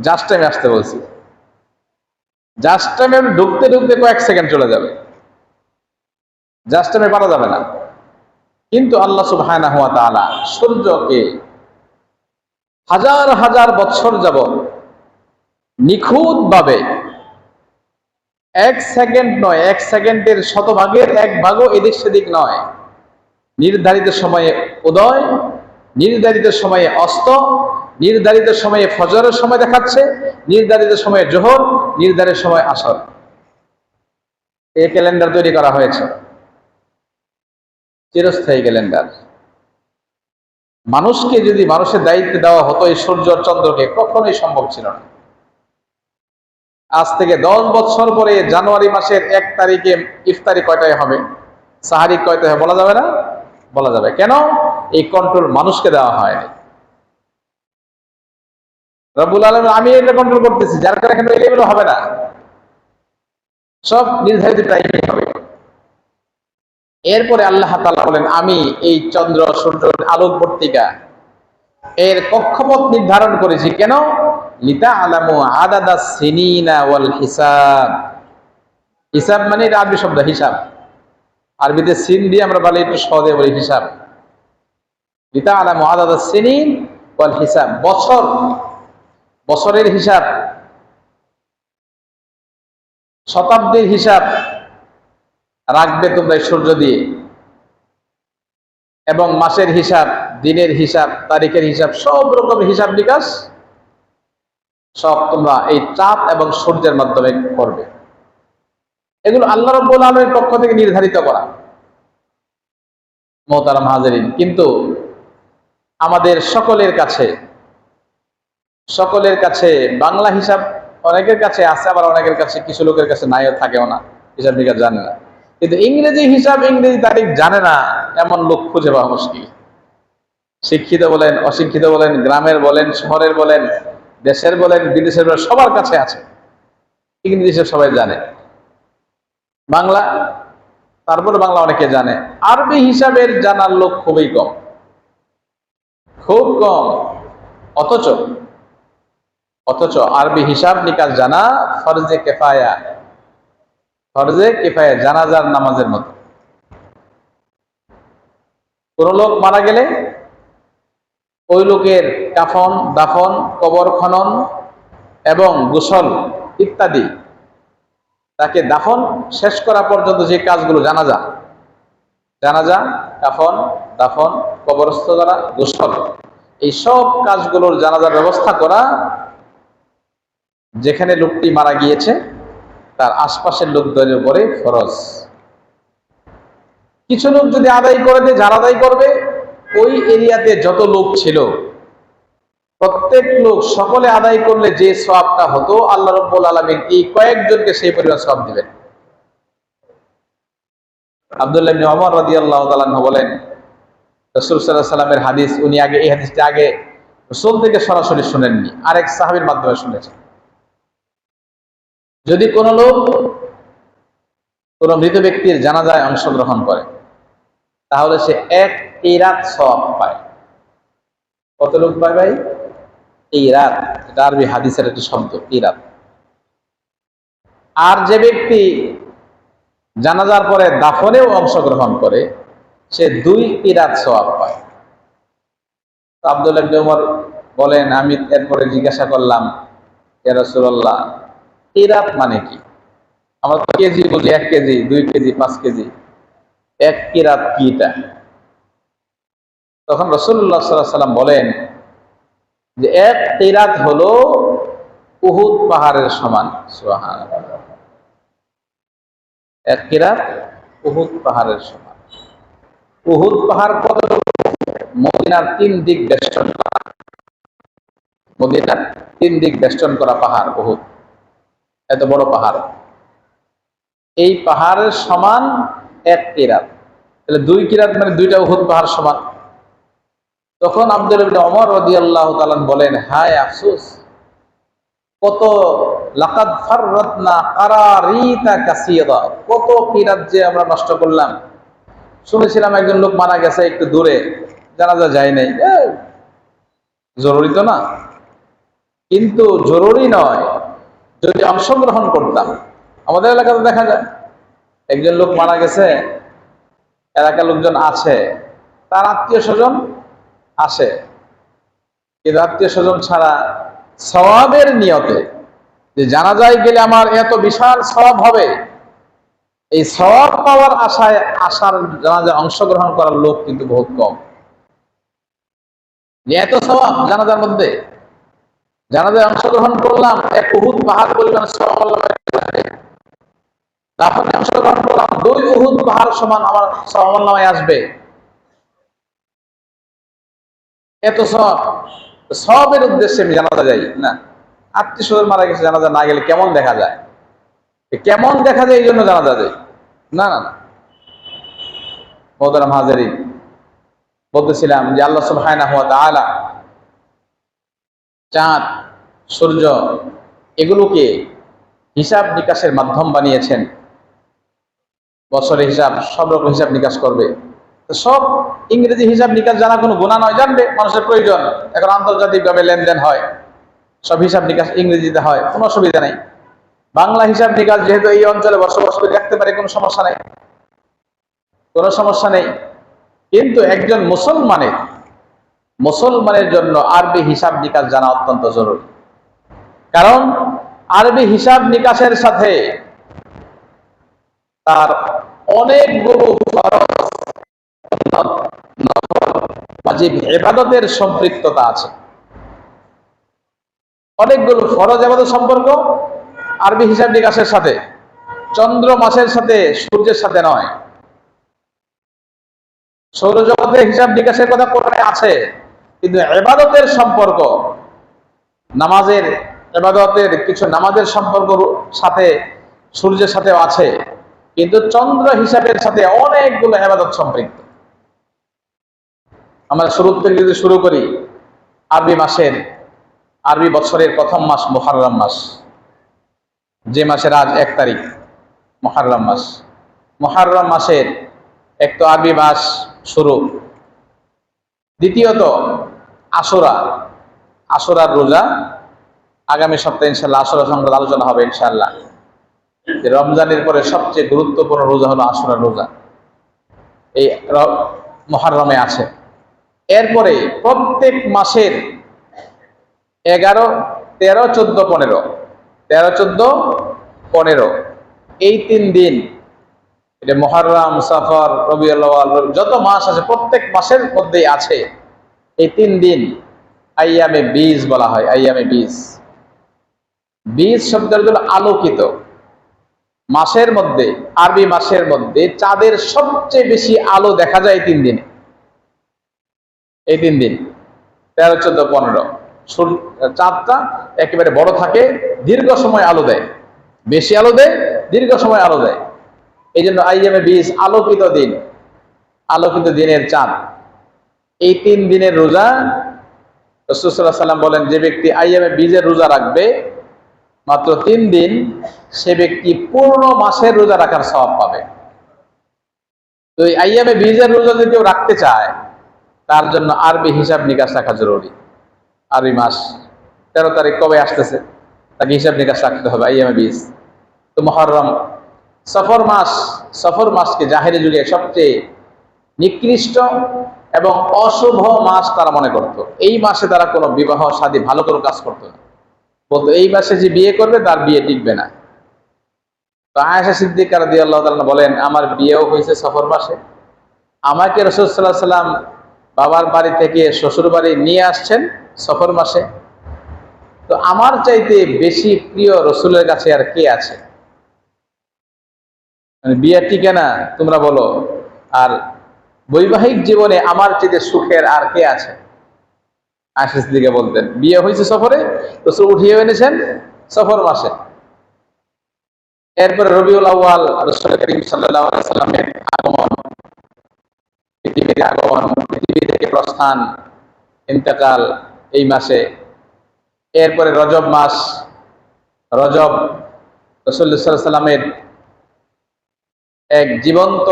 Just টাইমে আসতে বলছি। জাস্ট টাইমে ঢুকতে ঢুকতে কয়েক সেকেন্ড চলে যাবে। জাস্ট টাইমে পারা যাবে না। কিন্তু আল্লাহ সুবহানাহু ওয়া তাআলা সূর্যকে হাজার হাজার বছর যাবত নিখুঁতভাবে এক সেকেন্ড নয়, এক সেকেন্ডের শতভাগের এক ভাগও এদিক সেদিক নয়। নির্ধারিত সময়ে উদয়, নির্ধারিত সময়ে অস্ত নির্ধারিত সময়ে ফজরের সময় দেখাচ্ছে, নির্ধারিত সময়ে জোহর, নির্ধারিত সময় আসর। এই ক্যালেন্ডার তৈরি করা হয়েছে। চিরস্থায়ী ক্যালেন্ডার। মানুষকে যদি মানুষের দায়িত্ব দেওয়া হতো, এই সূর্য চন্দ্রকে কখনোই সম্ভব ছিল না। আজ থেকে দশ বছর পরে জানুয়ারি মাসের এক তারিখে ইফতারি কয়টায় হবে? সাহারি কয়টায় বলা যাবে না? বলা যাবে। কেন? এই কন্ট্রোল মানুষকে দেওয়া হয়নি। রব্বুল আলম আমি এটা কন্ট্রোল করতেছি, যার কারণে এগুলো হবে না। সব নির্ধারিত টাইমে হবে। এরপরে আল্লাহ তাআলা বলেন, আমি এই চন্দ্র সূর্যের আলোকবর্তিকা এর কক্ষপথ নির্ধারণ করেছি। কেন? লিতা আলামু আদাদা সিনিনা ওয়াল হিসাব। হিসাব মানে এটা আরবি শব্দ, হিসাব। আরবিতে সিন দিয়ে আমরা বলি একটু সহজে বলি, হিসাব। লিতা আলামু আদাদা সিনিন ওয়াল হিসাব। বছর বছরের হিসাব, শতাব্দীর হিসাব রাখবে তোমরা সূর্য দিয়ে। এবং মাসের হিসাব, দিনের হিসাব, তারিখের হিসাব, সব রকম হিসাব নিকাশ সব তোমরা এই চাঁদ এবং সূর্যের মাধ্যমে করবে। এগুলো আল্লাহ রব্বুল আলমের পক্ষ থেকে নির্ধারিত করা। মোহতারাম হাজারিন, কিন্তু আমাদের সকলের কাছে সকলের কাছে, বাংলা হিসাব অনেকের কাছে আছে, আবার অনেকের কাছে কিছু লোকের কাছে নাইও থাকেও না, হিসাব নিকাশ জানে না। কিন্তু ইংরেজি হিসাব, ইংরেজি তারিখ জানে না, এমন লোক খুঁজে পাওয়া মুশকিল। শিক্ষিত বলেন, অশিক্ষিত বলেন, গ্রামের বলেন, শহরের বলেন, দেশের বলেন, বিদেশের বলেন, সবার কাছে আছে। ইংরেজি হিসাব সবাই জানে। বাংলা, তারপরে বাংলা অনেকে জানে। আরবি হিসাবের জানার লোক খুবই কম। খুব কম। অথচ অথচ আরবি হিসাব নিকাশ জানা ফরজে কেফায়া। ফরজে কেফায়া, জানাজার নামাজের মতো। কোন লোক মারা গেলে ওই লোকের কাফন, দাফন, কবর খনন এবং গোসল ইত্যাদি তাকে দাফন শেষ করা পর্যন্ত যে কাজগুলো জানা যা জানাজা, কাফন, দাফন, কবরস্থ করা, গোসল। এই সব কাজগুলোর জানাজার ব্যবস্থা করা যেখানে লোকটি মারা গিয়েছে, তার আশপাশের লোকদের উপরে ফরজ। কিছু লোক যদি আদায় করে দেয়, যারা আদায় করবে, ওই এরিয়াতে যত লোক ছিল, প্রত্যেক লোক সকলে আদায় করলে যে সবটা হতো, আল্লাহ রব্বুল আলমিন এই কয়েকজনকে সেই পরিমাণ সব দিবেন। আবদুল্লাহ ওমর রাদিয়াল্লাহু তাআলা বলেন, রাসূল সাল্লামের হাদিস, উনি আগে, এই হাদিসটা আগে রাসূল থেকে সরাসরি শুনেননি, আরেক সাহাবীর মাধ্যমে শুনেছেন। যদি কোন লোক কোন মৃত ব্যক্তির জানাজায় অংশগ্রহণ করে, তাহলে সে এক ইরাত সব পায়। কত লোক পায় ভাই? ইরাত, এটা আরবি হাদিসের একটি শব্দ, ইরাত। আর যে ব্যক্তি জানাজার পরে দাফনেও অংশগ্রহণ করে, সে দুই ইরাত সওয়াব পায়। আব্দুল্লাহ বলেন, আমি এরপরে জিজ্ঞাসা করলাম, ইয়া ইরাত মানে কি? আমরা কেজি বলি, এক কেজি, দুই কেজি, পাঁচ কেজি। এক কিরাত কিটা তখন রসুল্লাহ সাল্লাহ সাল্লাম বলেন যে এক কিরাত হলো উহুদ পাহাড়ের সমান সুবহান এক কিরাত উহুদ পাহাড়ের সমান। উহুদ পাহাড় কত মদিনার তিন দিক বেষ্টন করা। মদিনার তিন দিক বেষ্টন করা পাহাড় উহুদ। এত বড় পাহাড়। এই পাহাড়ের সমান এক কিরাত। তাহলে দুই কিরাত মানে দুইটা উহুদ পাহাড় সমান। তখন আব্দুল ইবনে ওমর রাদিয়াল্লাহু তাআলা বলেন, হায় আফসোস, কত কত কিরাত যে আমরা নষ্ট করলাম। শুনেছিলাম একজন লোক মারা গেছে একটু দূরে, জানাজা যায় নাই। জরুরি তো না। কিন্তু জরুরি নয়। যদি অংশগ্রহণ করতাম, আমাদের এলাকাতে দেখা যায়, একজন লোক মারা গেছে, এলাকার লোকজন আছে, তার আত্মীয় স্বজন আসে। কিন্তু আত্মীয় স্বজন ছাড়া সওয়াবের নিয়তে যে জানা যায় গেলে আমার এত বিশাল সওয়াব হবে, এই সওয়াব পাওয়ার আশায় আসার জানাজায় অংশগ্রহণ করার লোক কিন্তু বহুত কম। এত সওয়াব জানাজার মধ্যে জানাজায় অংশগ্রহণ করলাম, এক উহুদ পাহাড় পরিমাণ। দাফনে অংশগ্রহণ করলাম, দুই উহুদ পাহাড় সমান আমার সওয়াব আসবে। এত সব, সবের উদ্দেশ্যে আমি জানাজা যাই, না? আত্মীয় স্বজন মারা গেছে, জানাজা না গেলে কেমন দেখা যায়? কেমন দেখা যায় এই জন্য জানাজা যায় না না না। মোহতারাম হাজারি বলতেছিলাম যে আল্লাহ সুবহানাহু ওয়া তাআলা চাঁদ, সূর্য এগুলোকে হিসাব নিকাশের মাধ্যম বানিয়েছেন। বছরের হিসাব, সব রকম হিসাব নিকাশ করবে। সব ইংরেজি হিসাব নিকাশ জানা কোনো গুণা নয়, জানবে, মানুষের প্রয়োজন। এখন আন্তর্জাতিকভাবে লেনদেন হয়, সব হিসাব নিকাশ ইংরেজিতে হয়, কোনো অসুবিধা নেই। বাংলা হিসাব নিকাশ যেহেতু এই অঞ্চলে বসবাস করে রাখতে পারে কোনো সমস্যা নেই। কোনো সমস্যা নেই। কিন্তু একজন মুসলমানের মুসলমানের জন্য আরবি হিসাব নিকাশ জানা অত্যন্ত জরুরি। কারণ আরবি হিসাব নিকাশের সাথে তার অনেকগুলো নফল, সম্পৃক্ততা আছে। অনেকগুলো ফরজ এবাদত সম্পর্ক আরবি হিসাব নিকাশের সাথে চন্দ্র মাসের সাথে সূর্যের সাথে নয়। সৌরজগতের হিসাব নিকাশের কথা কোরআনে আছে। কিন্তু এবাদতের সম্পর্ক, নামাজের এবাদতের কিছু নামাজের সম্পর্ক সাথে, সূর্যের সাথেও আছে, কিন্তু চন্দ্র হিসাবের সাথে অনেকগুলো এবাদত সম্পৃক্ত। আমরা শুরু থেকে যদি শুরু করি, আরবি মাসের, আরবি বছরের প্রথম মাস মোহাররম মাস। যে মাসের আজ এক তারিখ মহারম মাস। মহারম মাসের এক তো আরবি মাস শুরু। দ্বিতীয়ত আশুরা আশুরার রোজা আগামী সপ্তাহে ইনশাল্লাহ আশুরা সংক্রান্ত আলোচনা হবে ইনশাল্লাহ যে রমজানের পরে সবচেয়ে গুরুত্বপূর্ণ রোজা হলো আশুরার রোজা। এই মহারমে আছে। এরপরে প্রত্যেক মাসের এগারো, তেরো, চোদ্দ, পনেরো। তেরো, চোদ্দ, পনেরো। এই তিন দিন এটা মহারাম সফর রবি, যত মাস আছে, প্রত্যেক মাসের মধ্যেই আছে। এই তিন দিন আইয়ামে বীজ বলা হয়, আইয়ামে বীজ। বীজ শব্দের জন্য আলোকিত। মাসের মধ্যে, আরবি মাসের মধ্যে চাঁদের সবচেয়ে বেশি আলো দেখা যায় তিন দিনে। এই তিন দিন, তেরো, চোদ্দ, পনেরো। চাঁদটা একেবারে বড় থাকে, দীর্ঘ সময় আলো দেয়। বেশি আলো দেয়, দীর্ঘ সময় আলো দেয়। এই জন্য আইএমএ বিশ, আলোকিত দিন। আলোকিত দিনের চাঁদ। এই তিন দিনের রোজা রসুল্লাহ সাল্লাম বলেন, যে ব্যক্তি আইএমএ বীজের রোজা রাখবে, মাত্র তিন দিন সে ব্যক্তি পূর্ণ মাসের রোজা রাখার স্বভাব পাবে। তো এই আইএমএ বীজের রোজা যদি কেউ রাখতে চায়, তার জন্য আরবি হিসাব নিকাশ রাখা জরুরি। আরবি মাস, তেরো তারিখ কবে আসতেছে? তাকে হিসাব নিকাশ রাখতে হবে, আইএমএ বীজ তো মহরম সফর মাস, সফর মাসকে জাহেরি যুগে সবচেয়ে নিকৃষ্ট এবং অশুভ মাস তারা মনে করত। এই মাসে তারা কোনো বিবাহ শাদী ভালো করে কাজ করতো না। বলতো, এই মাসে যে বিয়ে করবে, তার বিয়ে টিকবে না। তো আয়েশা সিদ্দিক রাদি আল্লাহ তালা বলেন, আমার বিয়েও হয়েছে সফর মাসে। আমাকে রসুল্লাহ সাল্লাম বাবার বাড়ি থেকে শ্বশুর বাড়ি নিয়ে আসছেন সফর মাসে। তো আমার চাইতে বেশি প্রিয় রসুলের কাছে আর কে আছে? মানে বিয়ে টিকে না তোমরা বলো। আর বৈবাহিক জীবনে আমার চাইতে সুখের আর কে আছে? আশিস দিকে বলতেন, বিয়ে হয়েছে সফরে? রসুল উঠিয়ে এনেছেন সফর মাসে। এরপরে রবিউল আউ্য়াল রসুল করিম সাল্লামের আগমন, পৃথিবীতে আগমন, পৃথিবী থেকে প্রস্থান, ইন্তেকাল এই মাসে। এরপরে রজব মাস, রজব রসুল্লাহ সাল্লামের এক জীবন্ত